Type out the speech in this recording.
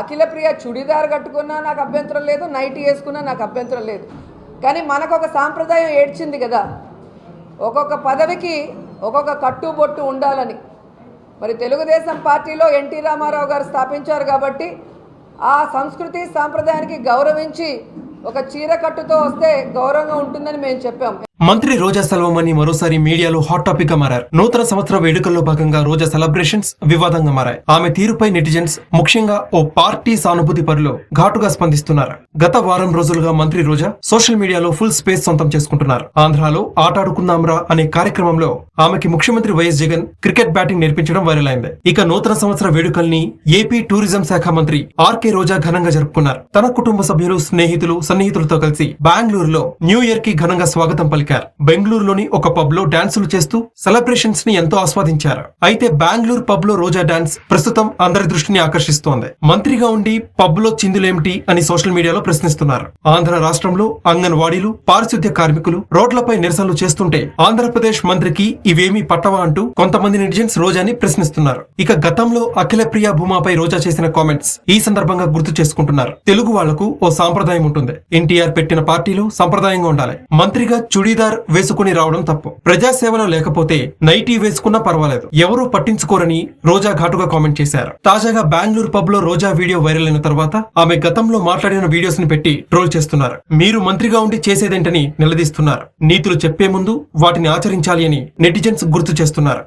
అఖిలప్రియ చుడిదార్ కట్టుకున్నా నాకు అభ్యంతరం లేదు నైట్ వేసుకున్నా నాకు అభ్యంతరం లేదు. కానీ మనకు ఒక సాంప్రదాయం ఏడ్చింది కదా. ఒక్కొక్క పదవికి ఒక్కొక్క కట్టుబొట్టు ఉండాలని. మరి తెలుగుదేశం పార్టీలో ఎన్టీ రామారావు గారు స్థాపించారు కాబట్టి ఆ సంస్కృతి సాంప్రదాయానికి గౌరవించి ఒక చీర కట్టుతో వస్తే గౌరవంగా ఉంటుందని మేము చెప్పాం. మంత్రి రోజా సెల్వమణి మరోసారి మీడియాలో హాట్ టాపిక్గా మారారు. నూతన సంవత్సర వేడుకల్లో భాగంగా రోజా సెలబ్రేషన్స్ వివాదంగా మారాయి. ఆమె తీరుపై నెటిజన్స్ ముఖ్యంగా ఓ పార్టీ సానుభూతి పరులు ఘాటుగా స్పందిస్తున్నారు. గత వారం రోజులుగా మంత్రి రోజా సోషల్ మీడియాలో ఫుల్ స్పేస్ సొంతం చేసుకుంటున్నారు. ఆంధ్రాలో ఆటాడుకుందాంరా అనే కార్యక్రమంలో ఆమెకి ముఖ్యమంత్రి వైఎస్ జగన్ క్రికెట్ బ్యాటింగ్ నేర్పించడం వైరల్ అయింది. ఇక నూతన సంవత్సర వేడుకల్ని ఏపీ టూరిజం శాఖ మంత్రి ఆర్కే రోజా ఘనంగా జరుపుకున్నారు. తన కుటుంబ సభ్యులు స్నేహితులు సన్నిహితులతో కలిసి బెంగళూరులో న్యూ ఇయర్కి ఘనంగా స్వాగతం పలికారు. బెంగళూరులోని ఒక పబ్లో డాన్సులు చేస్తూ సెలబ్రేషన్స్ని ఎంతో ఆస్వాదించారు. అయితే బెంగళూరు పబ్లో రోజా డాన్స్ ప్రస్తుతం అందరి దృష్టిని ఆకర్షిస్తోంది. మంత్రిగా ఉండి పబ్లో చిందులేమిటి అని సోషల్ మీడియాలో ప్రశ్నిస్తున్నారు. ఆంధ్ర రాష్ట్రంలో అంగన్వాడీలు పారిశుద్ధ్య కార్మికులు రోడ్లపై నిరసనలు చేస్తుంటే ఆంధ్రప్రదేశ్ మంత్రికి ఇవేమీ పట్టవా అంటూ కొంతమంది నెటిజన్స్ రోజాని ప్రశ్నిస్తున్నారు. ఇక గతంలో అఖిల ప్రియ భూమాపై రోజా చేసిన కామెంట్స్ ఈ సందర్భంగా గుర్తు చేసుకుంటున్నారు. తెలుగు వాళ్ళకు ఓ సాంప్రదాయం ఉంటుంది. ఎన్టీఆర్ పెట్టిన పార్టీలు సంప్రదాయంగా ఉండాలి. మంత్రిగా చుడీదార్ వేసుకుని రావడం తప్పు. ప్రజాసేవలో లేకపోతే నైటీ వేసుకున్నా పర్వాలేదు. ఎవరూ పట్టించుకోరని రోజా ఘాటుగా కామెంట్ చేశారు. తాజాగా బెంగళూరు పబ్లో రోజా వీడియో వైరల్ అయిన తర్వాత ఆమె గతంలో మాట్లాడిన వీడియోస్ని పెట్టి ట్రోల్ చేస్తున్నారు. మీరు మంత్రిగా ఉండి చేసేదేంటని నిలదీస్తున్నారు. నీతులు చెప్పే ముందు వాటిని ఆచరించాలి అని నెటిజన్స్ గుర్తు చేస్తున్నారు.